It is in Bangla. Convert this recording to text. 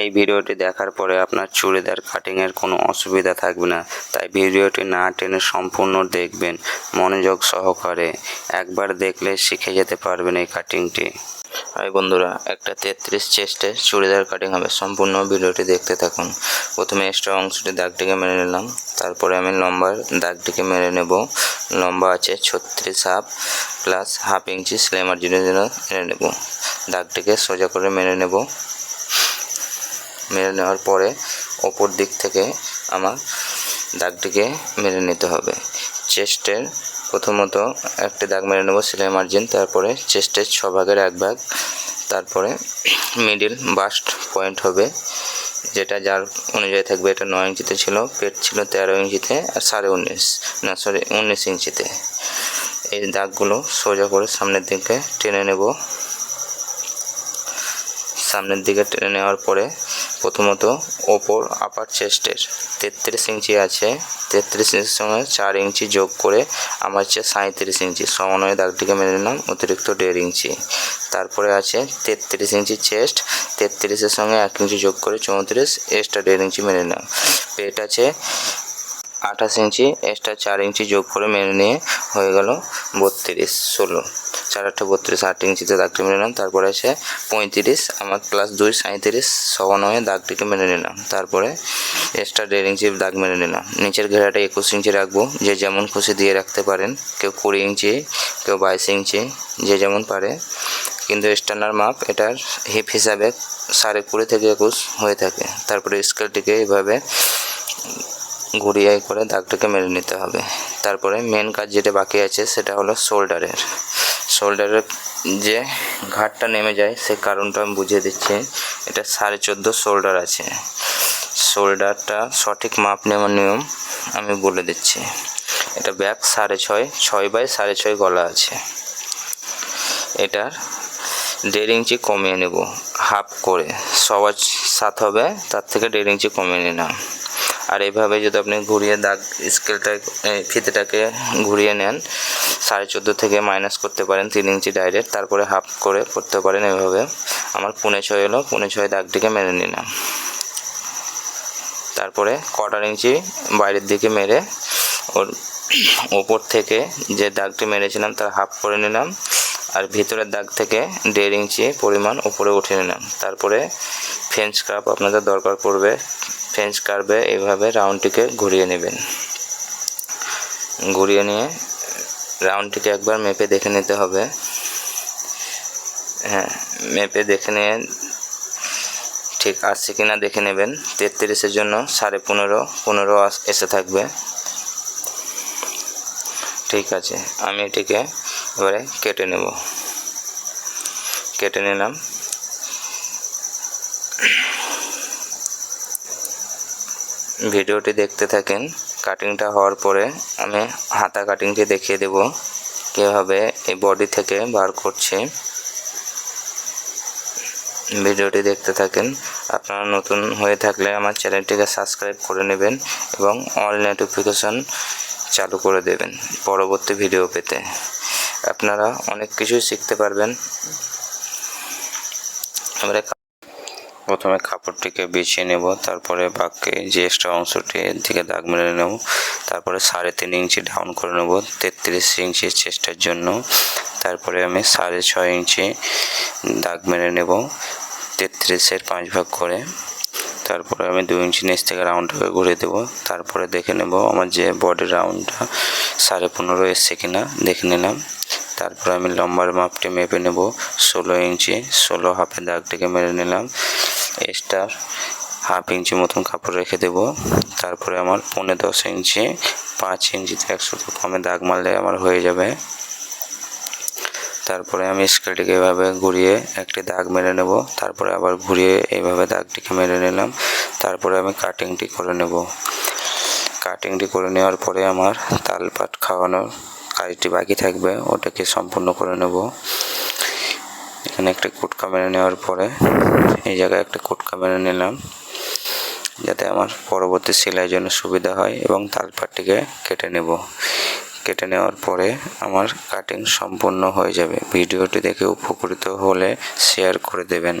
এই ভিডিওটি দেখার পরে আপনার চুড়িদার কাটিংয়ের কোনো অসুবিধা থাকবে না। তাই ভিডিওটি না টেনে সম্পূর্ণ দেখবেন, মনোযোগ সহকারে একবার দেখলে শিখে যেতে পারবেন এই কাটিংটি হাই বন্ধুরা, একটা তেত্রিশ চেস্টে চুড়িদার কাটিং হবে। সম্পূর্ণ ভিডিওটি দেখতে থাকুন। প্রথমে এক্সট্রা অংশটি দাগটিকে মেরে নিলাম। তারপরে আমি লম্বার দাগটিকে মেরে নেব। লম্বা আছে ছত্রিশ হাফ প্লাস হাফ ইঞ্চি সেলাই মার্জিনের জন্য মেরে নেব। দাগটিকে সোজা করে মেরে নেব। মেরে নেওয়ার পরে ওপর দিক থেকে আমার দাগটিকে মেরে নিতে হবে। চেস্টের প্রথমত একটি দাগ মেরে নেব সেলাই মার্জিন তারপরে চেস্টের ছ ভাগের এক ভাগ, তারপরে মিডিল বাস্ট পয়েন্ট হবে, যেটা যার অনুযায়ী থাকবে, এটা নয় ইঞ্চিতে ছিল, পেট ছিল তেরো ইঞ্চিতে, আর সাড়ে উনিশ, না সরি উনিশ ইঞ্চিতে। এই দাগগুলো সোজা করে সামনের দিকে টেনে নেব। সামনের দিকে টেনে নেওয়ার পরে প্রথমত ওপর আপার চেস্টের তেত্রিশ ইঞ্চি আছে। তেত্রিশ ইঞ্চির সঙ্গে চার ইঞ্চি যোগ করে আমার হচ্ছে সাঁত্রিশ ইঞ্চি। সমন্বয় দাগটিকে মেনে নিলাম, অতিরিক্ত দেড় ইঞ্চি। তারপরে আছে তেত্রিশ ইঞ্চি চেস্ট তেত্রিশের সঙ্গে এক ইঞ্চি যোগ করে চৌত্রিশ এক্সট্রা দেড় ইঞ্চি মেনে নিলাম। পেট আছে আঠাশ ইঞ্চি এক্সট্রা চার ইঞ্চি যোগ করে মেনে নিয়ে হয়ে গেল বত্রিশ, ষোলো। চার আটটা বত্রিশ, আট ইঞ্চিতে দাগটি মেনে নিলাম। তারপরে আছে পঁয়ত্রিশ, আমার প্লাস দুই সাঁত্রিশ সমন্বয়ে দাগটিকে মেনে নিলাম। তারপরে এক্সট্রা দেড় ইঞ্চি দাগ মেনে নিলাম। নিচের ঘেরাটা একুশ ইঞ্চি রাখব। যে যেমন খুশি দিয়ে রাখতে পারেন। কেউ কুড়ি ইঞ্চি, কেউ বাইশ ইঞ্চি, যে যেমন পারে। কিন্তু স্ট্যান্ডার্ড মাপ এটার হিপ হিসাবে সাড়ে কুড়ি থেকে একুশ হয়ে থাকে। তারপরে স্কেলটিকে এভাবে ঘুরিয়ে করে দাগটাকে মেরে নিতে হবে। তারপরে মেন কাজ যেটা বাকি আছে সেটা হলো শোল্ডারের শোল্ডারের যে ঘাটটা নেমে যায় সে কারণটা আমি বুঝিয়ে দিচ্ছি। এটা সাড়ে চোদ্দ শোল্ডার আছে। শোল্ডারটা সঠিক মাপ নেওয়ার নিয়ম আমি বলে দিচ্ছি। এটা ব্যাক সাড়ে ছয় ছয় বাই সাড়ে ছয় গলা আছে। এটার দেড় ইঞ্চি কমিয়ে নেব, হাফ করে। সবার সাত হবে, তার থেকে দেড় ইঞ্চি কমিয়ে নিলাম। আর এইভাবে যদি আপনি ঘুরিয়ে দাগ স্কেলটা ফিতেটাকে ঘুরিয়ে নেন, সাড়ে চোদ্দ থেকে মাইনাস করতে পারেন তিন ইঞ্চি ডাইরেক্ট তারপরে হাফ করে করতে পারেন এভাবে। আমার পুনে ছয় এলো পুনে ছয় দাগটিকে মেরে নিলাম। তারপরে কটার ইঞ্চি বাইরের দিকে মেরে, ওর ওপর থেকে যে দাগটি মেরেছিলাম, তার হাফ করে নিলাম। আর ভিতরের দাগ থেকে দেড় ইঞ্চি পরিমাণ উপরে উঠে নিলাম। তারপরে ফেন্স কাপ আপনাদের দরকার পড়বে। ফেন্স কার্ভে এইভাবে রাউন্ডটিকে ঘুরিয়ে নেবেন। ঘুরিয়ে নিয়ে রাউন্ডটিকে একবার মেপে দেখে নিতে হবে। হ্যাঁ মেপে দেখে নিয়ে ঠিক আসছে কিনা দেখে নেবেন। তেত্রিশের জন্য সাড়ে পনেরো পনেরো এসে থাকবে। ঠিক আছে, আমি এটিকে এবারে কেটে নেব। কেটে নিলাম। ভিডিওটি দেখতে থাকেন। কাটিংটা হওয়ার পরে আমি হাতা কাটিংটি দেখিয়ে দেব কীভাবে এই বডি থেকে বার করছি। ভিডিওটি দেখতে থাকেন। আপনারা নতুন হয়ে থাকলে আমার চ্যানেলটিকে সাবস্ক্রাইব করে নেবেন এবং অল নোটিফিকেশন চালু করে দেবেন পরবর্তী ভিডিও পেতে। আপনারা অনেক কিছুই শিখতে পারবেন। আমরা প্রথমে কাপড়টিকে বিছিয়ে নেব, তারপরে বাকি যে এক্সট্রা অংশটি দিকে দাগ মেরে নেব, তারপরে সাড়ে তিন ইঞ্চি ডাউন করে নেব, তেত্রিশ ইঞ্চি চেস্টের জন্য, তারপরে আমি সাড়ে ছয় ইঞ্চি দাগ মেরে নেব, তেত্রিশের পাঁচ ভাগ করে, তারপরে আমি দু ইঞ্চি নিচ থেকে রাউন্ড হয়ে ঘুরে দেবো, তারপরে দেখে নেব আমার যে বডি রাউন্ডটা সাড়ে পনেরো এসছে কিনা, দেখে নিলাম। তারপরে আমি লম্বার মাপটি মেপে নেব। ষোলো ইঞ্চি, ষোলো হাফে দাগটিকে মেরে নিলাম। এক্সট্রা হাফ ইঞ্চি মতন কাপড় রেখে দেব। তারপরে আমার পৌনে দশ ইঞ্চি, পাঁচ ইঞ্চিতে একশো কমে দাগ মারলে আমার হয়ে যাবে। তারপরে আমি স্কেলটিকে এভাবে ঘুরিয়ে একটি দাগ মেরে নেব। তারপরে আবার ঘুরিয়ে এইভাবে দাগটিকে মেরে নিলাম। তারপরে আমি কাটিংটি করে নেব। কাটিংটি করে নেওয়ার পরে আমার তালপাট খাওয়ানোর কাজটি বাকি থাকবে, ওটাকে সম্পূর্ণ করে নেব। এখানে একটা কুটকা মেরে নেওয়ার পরে এই জায়গায় একটা কুটকা মেরে নিলাম, যাতে আমার পরবর্তী সেলাইয়ের জন্য সুবিধা হয় এবং তালপাটটিকে কেটে নেব। কেটে নেওয়ার পরে আমার কাটিং সম্পূর্ণ হয়ে যাবে। ভিডিওটি দেখে উপকৃত হলে শেয়ার করে দেবেন।